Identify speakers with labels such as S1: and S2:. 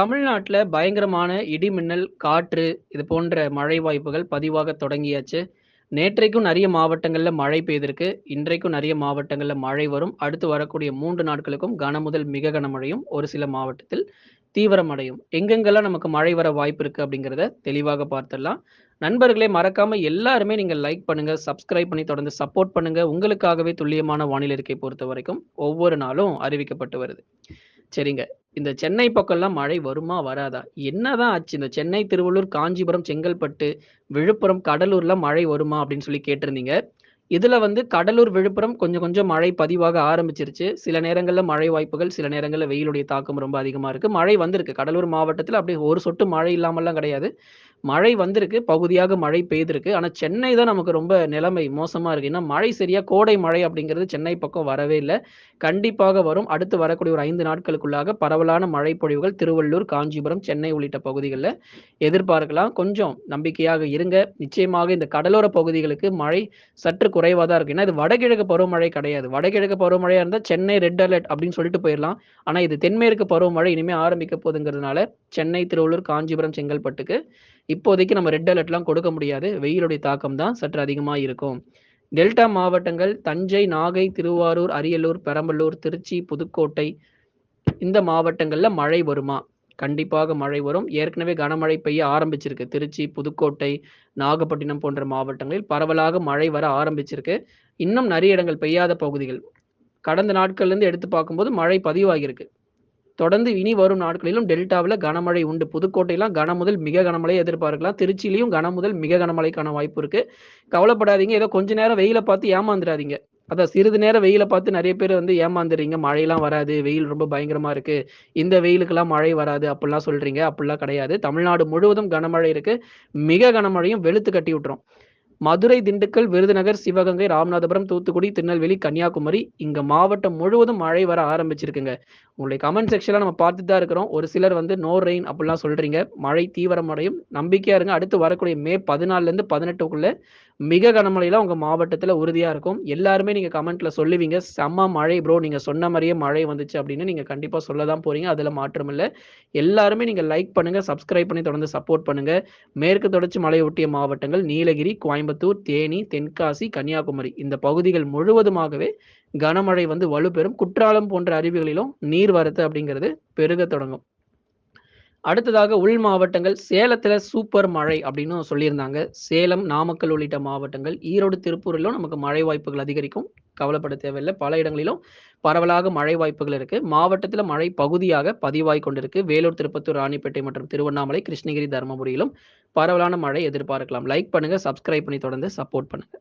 S1: தமிழ்நாட்டில் பயங்கரமான இடி, மின்னல், காற்று இது போன்ற மழை வாய்ப்புகள் பதிவாக தொடங்கியாச்சு. நேற்றைக்கும் நிறைய மாவட்டங்களில் மழை பெய்திருக்கு. இன்றைக்கும் நிறைய மாவட்டங்களில் மழை வரும். அடுத்து வரக்கூடிய மூன்று நாட்களுக்கும் கன முதல் மிக கனமழையும், ஒரு சில மாவட்டத்தில் தீவிரமடையும். எங்கெங்கெல்லாம் நமக்கு மழை வர வாய்ப்பு இருக்குது அப்படிங்கிறத தெளிவாக பார்த்துடலாம். நண்பர்களே மறக்காமல் எல்லாருமே நீங்கள் லைக் பண்ணுங்கள் சப்ஸ்கிரைப் பண்ணி தொடர்ந்து சப்போர்ட் பண்ணுங்கள் உங்களுக்காகவே துல்லியமான வானிலை இருக்கை பொறுத்த வரைக்கும் ஒவ்வொரு நாளும் அறிவிக்கப்பட்டு வருது. சரிங்க. இந்த சென்னை பக்கம்லாம் மழை வருமா? வராதா? என்னதான் ஆச்சு? இந்த சென்னை, திருவள்ளூர், காஞ்சிபுரம், செங்கல்பட்டு, விழுப்புரம், கடலூர்லாம் மழை வருமா? அப்படின்னு சொல்லி கேட்டிருந்தீங்க. இதுல வந்து கடலூர், விழுப்புரம் கொஞ்சம் கொஞ்சம் மழை பதிவாக ஆரம்பிச்சிருச்சு. சில நேரங்களில் மழை வாய்ப்புகள், சில நேரங்களில் வெயிலுடைய தாக்கம் ரொம்ப அதிகமா இருக்கு. மழை வந்திருக்கு. கடலூர் மாவட்டத்தில் அப்படியே ஒரு சொட்டு மழை இல்லாமல்லாம் கிடையாது. மழை வந்திருக்கு. பகுதியாக மழை பெய்திருக்கு. ஆனால் சென்னை தான் நமக்கு ரொம்ப நிலைமை மோசமாக இருக்குது ஏன்னா மழை சரியாக கோடை மழை அப்படிங்கிறது சென்னை பக்கம் வரவே இல்லை கண்டிப்பாக வரும். அடுத்து வரக்கூடிய ஒரு ஐந்து நாட்களுக்குள்ளாக பரவலான மழை பொழிவுகள் திருவள்ளூர், காஞ்சிபுரம், சென்னை உள்ளிட்ட பகுதிகளில் எதிர்பார்க்கலாம். கொஞ்சம் நம்பிக்கையாக இருங்க. நிச்சயமாக இந்த கடலோர பகுதிகளுக்கு மழை சற்று குறைவாக தான் இருக்குது ஏன்னா இது வடகிழக்கு பருவமழை கிடையாது. வடகிழக்கு பருவமழையாக இருந்தால் சென்னை ரெட் அலர்ட் அப்படின்னு சொல்லிட்டு போயிடலாம் ஆனால் இது தென்மேற்கு பருவமழை இனிமேல் ஆரம்பிக்க போதுங்கிறதுனால சென்னை, திருவள்ளூர், காஞ்சிபுரம், செங்கல்பட்டுக்கு இப்போதைக்கு நம்ம ரெட் அலர்ட்லாம் கொடுக்க முடியாது. வெயிலுடைய தாக்கம் தான் சற்று அதிகமாக இருக்கும். டெல்டா மாவட்டங்கள் தஞ்சை, நாகை, திருவாரூர், அரியலூர், பெரம்பலூர், திருச்சி, புதுக்கோட்டை இந்த மாவட்டங்களில் மழை வருமா? கண்டிப்பாக மழை வரும். ஏற்கனவே கனமழை பெய்ய ஆரம்பிச்சிருக்கு. திருச்சி, புதுக்கோட்டை, நாகப்பட்டினம் போன்ற மாவட்டங்களில் பரவலாக மழை வர ஆரம்பிச்சிருக்கு. இன்னும் நிறைய இடங்கள் பெய்யாத பகுதிகள். கடந்த நாட்கள்லேருந்து எடுத்து பார்க்கும்போது மழை பதிவாகியிருக்கு. தொடர்ந்து இனி வரும் நாட்களிலும் டெல்டாவில் கனமழை உண்டு. புதுக்கோட்டையெல்லாம் கன முதல் மிக கனமழை எதிர்பார்க்கலாம். திருச்சியிலையும் கன முதல் மிக கனமழைக்கான வாய்ப்பு இருக்கு. கவலைப்படாதீங்க. ஏதோ கொஞ்ச நேரம் வெயில பார்த்து ஏமாந்துடாதீங்க அதான் சிறிது நேரம் வெயில பார்த்து நிறைய பேர் வந்து ஏமாந்துறீங்க. மழையெல்லாம் வராது. வெயில் ரொம்ப பயங்கரமா இருக்கு. இந்த வெயிலுக்கெல்லாம் மழை வராது அப்படிலாம் சொல்றீங்க. அப்படிலாம் கிடையாது. தமிழ்நாடு முழுவதும் கனமழை இருக்கு. மிக கனமழையும் வெளுத்து கட்டி விட்டுரும். மதுரை, திண்டுக்கல், விருதுநகர், சிவகங்கை, ராமநாதபுரம், தூத்துக்குடி, திருநெல்வேலி, கன்னியாகுமரி இங்க மாவட்டம் முழுவதும் மழை வர ஆரம்பிச்சிருக்குங்க. உங்களுடைய கமெண்ட் செக்ஷன்ல நம்ம பார்த்துட்டு தான் இருக்கிறோம். ஒரு சிலர் வந்து நோ ரெயின் அப்படிலாம் சொல்றீங்க. மழை தீவிரமடையும். நம்பிக்கையா இருங்க. அடுத்து வரக்கூடிய மே 14லேருந்து 18க்குள்ள மிக கனமழையில உங்க மாவட்டத்துல உறுதியா இருக்கும். எல்லாருமே நீங்க கமெண்ட்ல சொல்லுவீங்க. செம்ம மழை ப்ரோ. நீங்க சொன்ன மாதிரியே மழை வந்துச்சு அப்படின்னு நீங்க கண்டிப்பா சொல்ல தான் போறீங்க. அதுல மாற்றம் இல்லை எல்லாருமே நீங்க லைக் பண்ணுங்க, சப்ஸ்கிரைப் பண்ணி தொடர்ந்து சப்போர்ட் பண்ணுங்க. மேற்கு தொடர்ச்சி மலை ஒட்டிய மாவட்டங்கள் நீலகிரி, கோயம்புத்தூர், தேனி, தென்காசி, கன்னியாகுமரி இந்த பகுதிகள் முழுவதுமாகவே கனமழை வந்து வலுப்பெறும். குற்றாலம் போன்ற அருவிகளிலும் நீர்வரத்து அப்படிங்கிறது பெருகத் தொடங்கும். அடுத்ததாக உள் மாவட்டங்கள் சேலத்துல சூப்பர் மழை அப்படின்னு சொல்லியிருந்தாங்க. சேலம், நாமக்கல் உள்ளிட்ட மாவட்டங்கள், ஈரோடு, திருப்பூரிலும் நமக்கு மழை வாய்ப்புகள் அதிகரிக்கும். கவலைப்பட தேவையில்லை பல இடங்களிலும் பரவலாக மழை வாய்ப்புகள் இருக்கு. மாவட்டத்தில் மழை பகுதியாக பதிவாய் கொண்டிருக்கு. வேலூர், திருப்பத்தூர், ராணிப்பேட்டை மற்றும் திருவண்ணாமலை, கிருஷ்ணகிரி, தர்மபுரியிலும் பரவலான மழை எதிர்பார்க்கலாம். லைக் பண்ணுங்க, சப்ஸ்கிரைப் பண்ணி தொடர்ந்து சப்போர்ட் பண்ணுங்க.